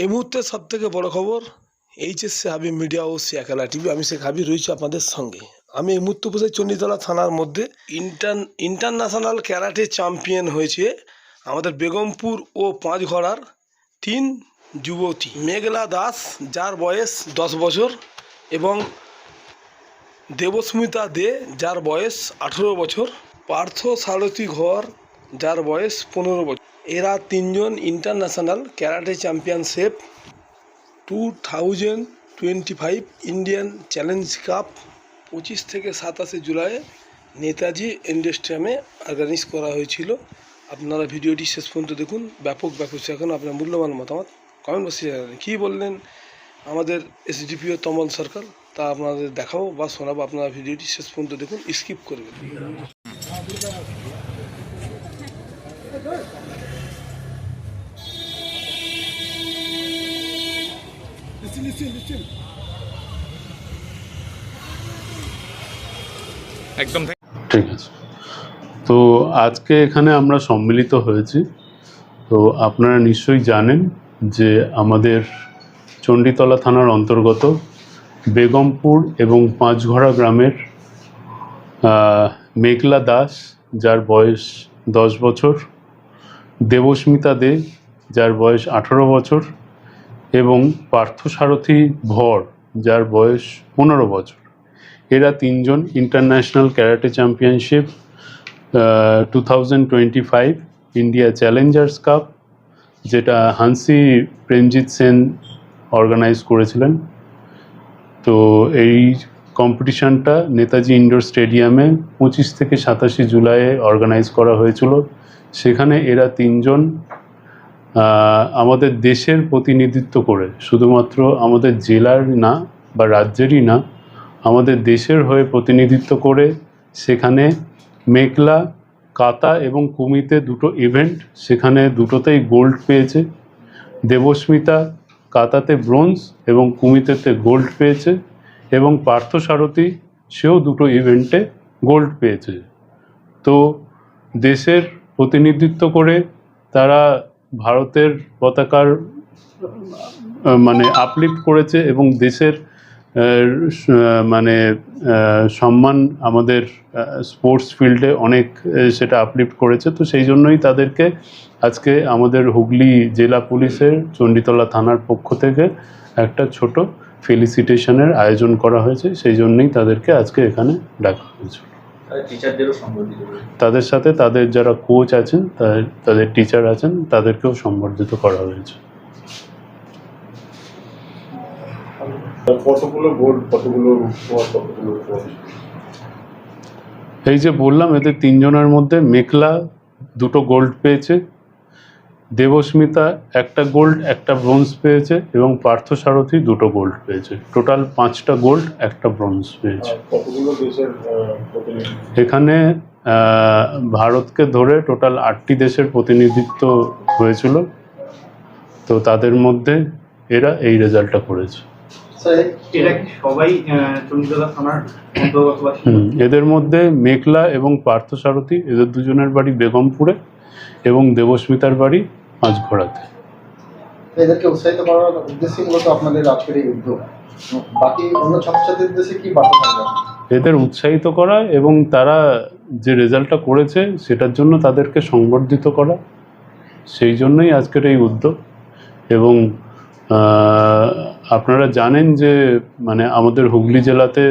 এই মুহূর্তে সব থেকে বড় খবর এইচএসসি হাবি মিডিয়া ও সিয়াকালা টিভি আমি শেখ হাবি রয়েছি আপনাদের সঙ্গে। আমি এই মুহূর্তে বসে চণ্ডীতলা থানার মধ্যে ইন্টার ইন্টারন্যাশনাল ক্যারাটে চ্যাম্পিয়ন হয়েছে আমাদের বেগমপুর ও পাঁচঘড়ার তিন যুবতী। মেঘলা দাস, যার বয়স দশ বছর এবং দেবস্মিতা দে, যার বয়স আঠেরো বছর। পার্থ সারথী ঘর যার বয়স পনেরো বছর। এরা তিনজন international karate championship two thousand twenty five Indian challenge cup পঁচিশ থেকে সাতাশে জুলাই নেতাজি ইন্ডাস্ট্রিয়ামে অর্গানাইজ করা হয়েছিল। আপনারা ভিডিওটি শেষ পর্যন্ত দেখুন। ব্যাপক ব্যাপক এখন আপনার মূল্যবান মতামত। কমেন্ট বক্সে জানাবেন কী বললেন আমাদের এসডিপিও তমল সরকার? তা আপনাদের দেখাবো বা শোনাবো। আপনারা ভিডিওটি শেষ পর্যন্ত দেখুন স্কিপ করবেন। একদম ঠিক। আছে। তো আজকে এখানে আমরা সম্মিলিত হয়েছি। তো আপনারা নিশ্চয়ই জানেন যে আমাদের চণ্ডীতলা থানার অন্তর্গত বেগমপুর এবং পাঁচঘড়া গ্রামের মেঘলা দাস যার বয়স দশ বছর দেবস্মিতা দে যার বয়স আঠারো বছর এবং পার্থসারথী ভর, যার বয়স পনেরো বছর। এরা তিনজন international karate championship two thousand twenty five India challengers cup যেটা হানসি প্রেমজিৎ সেন অর্গানাইজ করেছিলেন। তো এই কম্পিটিশনটা নেতাজি ইন্ডোর স্টেডিয়ামে পঁচিশ থেকে সাতাশে জুলাইয়ে অর্গানাইজ করা হয়েছিল। সেখানে এরা তিনজন আমাদের দেশের প্রতিনিধিত্ব করে, শুধুমাত্র আমাদের জেলার না বা রাজ্যেরই না, আমাদের দেশের হয়ে প্রতিনিধিত্ব করে সেখানে মেঘলা, কাতা এবং কুমিতে দুটো ইভেন্ট সেখানে দুটোতেই গোল্ড পেয়েছে। দেবস্মিতা কাতাতে ব্রোঞ্জ এবং কুমিতেতে গোল্ড পেয়েছে এবং পার্থসারথী সেও দুটো ইভেন্টে গোল্ড পেয়েছে। তো দেশের প্রতিনিধিত্ব করে তারা ভারতের পতাকার মানে আপলিফ্ট করেছে এবং দেশের মানে সম্মান আমাদের স্পোর্টস ফিল্ডে অনেক সেটা আপলিফ্ট করেছে। তো সেই জন্যই তাদেরকে আজকে আমাদের হুগলি জেলা পুলিশের চণ্ডীতলা থানার পক্ষ থেকে একটা ছোট ফেলিসিটেশনের আয়োজন করা হয়েছে। সেই জন্যই তাদেরকে আজকে এখানে ডাকা হয়েছে তাদের টিচারদেরও সম্বর্ধিত তাদের সাথে তাদের যারা কোচ আছেন তাদের টিচার আছেন তাদেরকেও সম্বর্ধিত করা হয়েছে। কতগুলো গোল্ড কতগুলো কতগুলো এই যে বললাম এদের তিনজনের মধ্যে মেঘলা দুটো গোল্ড পেয়েছে দেবস্মিতা একটা গোল্ড একটা ব্রোঞ্জ পেয়েছে এবং পার্থসারথী দুটো গোল্ড পেয়েছে। টোটাল পাঁচটা গোল্ড একটা ব্রোঞ্জ পেয়েছে। এখানে ভারতকে ধরে টোটাল আটটি দেশের প্রতিনিধিত্ব হয়েছিল। তো তাদের মধ্যে এরা এই রেজাল্টটা করেছে। এদের মধ্যে মেঘলা এবং পার্থসারথী এদের দুজনের বাড়ি বেগমপুরে। এবং দেবস্মিতার বাড়ি এদেরকে উৎসাহিত করার উদ্দেশ্যে মূলত আপনাদের আজকের এই উদ্যোগ। বাকি অন্য ছাত্রছাত্রীদের উদ্দেশ্যে কি বার্তা থাকবে? এদের উৎসাহিত করা এবং তারা যে রেজাল্টটা করেছে সেটার জন্য তাদেরকে সংবর্ধিত করা সেই জন্যই আজকের এই উদ্যোগ। এবং আপনারা জানেন যে মানে আমাদের হুগলি জেলাতে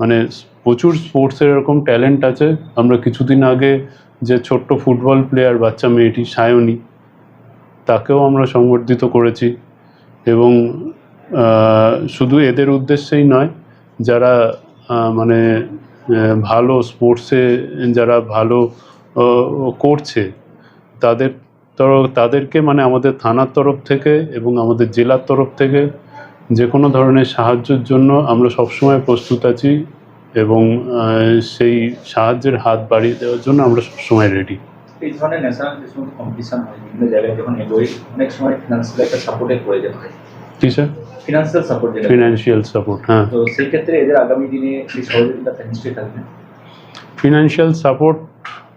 মানে প্রচুর স্পোর্টসের এরকম ট্যালেন্ট আছে। আমরা কিছুদিন আগে যে ছোট্ট ফুটবল প্লেয়ার বাচ্চা মেয়েটি সায়নী, তাকেও আমরা সংবর্ধিত করেছি এবং শুধু এদের উদ্দেশ্যেই নয়, যারা মানে ভালো স্পোর্টসে যারা ভালো করছে, তাদের তরফ, তাদেরকে মানে আমাদের থানার তরফ থেকে এবং আমাদের জেলার তরফ থেকে যে কোনো ধরনের সাহায্যের জন্য আমরা সবসময় প্রস্তুত আছি। এবং সেই সাহায্যের হাত বাড়িয়ে দেওয়ার জন্য আমরা সবসময় রেডি এই ধরনের ন্যাশনাল যে সমস্ত কম্পিটিশন হয় বিভিন্ন জায়গায় যখন এগোয় অনেক সময় ফিনান্সিয়াল একটা সাপোর্টের প্রয়োজন হয়। কি স্যার ফিনান্সিয়াল সাপোর্ট যেটা ফিনান্সিয়াল সাপোর্ট হ্যাঁ। তো সেই ক্ষেত্রে এদের আগামী দিনে সেই সহযোগিতা নিশ্চয়ই থাকবে? ফিনান্সিয়াল সাপোর্ট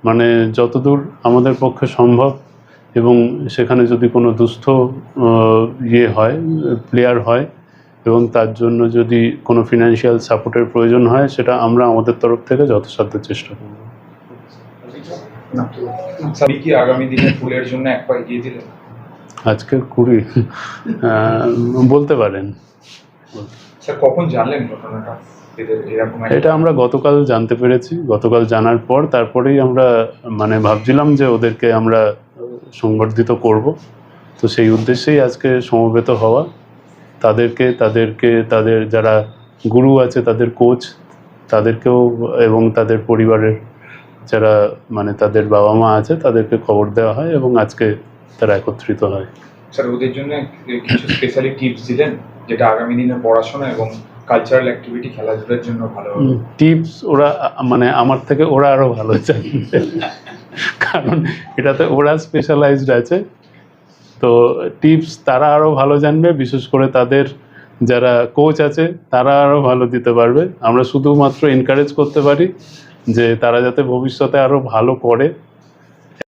মানে যতদূর আমাদের পক্ষে সম্ভব এবং সেখানে যদি কোনো দুস্থ ইয়ে হয় প্লেয়ার হয় এবং তার জন্য যদি কোনো ফিনান্সিয়াল সাপোর্টের প্রয়োজন হয় সেটা আমরা আমাদের তরফ থেকে যথাসাধ্য চেষ্টা করব। কি আগামী দিনে ফুলের জন্য এক পা এগিয়ে দিলেন? আজকের কুড়ি বলতে পারেন। কখন জানলেন ঘটনাটা? এটা আমরা গতকাল জানতে পেরেছি। গতকাল জানার পর তারপরেই আমরা মানে ভাবছিলাম যে ওদেরকে আমরা সংবর্ধিত করব। তো সেই উদ্দেশ্যেই আজকে সমবেত হওয়া। তাদেরকে তাদেরকে তাদের যারা গুরু আছে তাদের কোচ তাদেরকেও এবং তাদের পরিবারের যারা মানে তাদের বাবা মা আছে তাদেরকে খবর দেওয়া হয় এবং আজকে তারা একত্রিত হয়। স্যার ওদের জন্য কিছু স্পেশালি টিপস দিলেন যেটা আগামী দিনে পড়াশোনা এবং কালচারাল অ্যাক্টিভিটি খেলাধুলার জন্য ভালো টিপস ওরা মানে আমার থেকে ওরা আরও ভালো জানবে। কারণ এটাতে ওরা স্পেশালাইজড আছে। তো টিপস তারা আরও ভালো জানবে, বিশেষ করে তাদের যারা কোচ আছে, তারা আরও ভালো দিতে পারবে। আমরা শুধুমাত্র এনকারেজ করতে পারি যে তারা যাতে ভবিষ্যতে আরও ভালো করে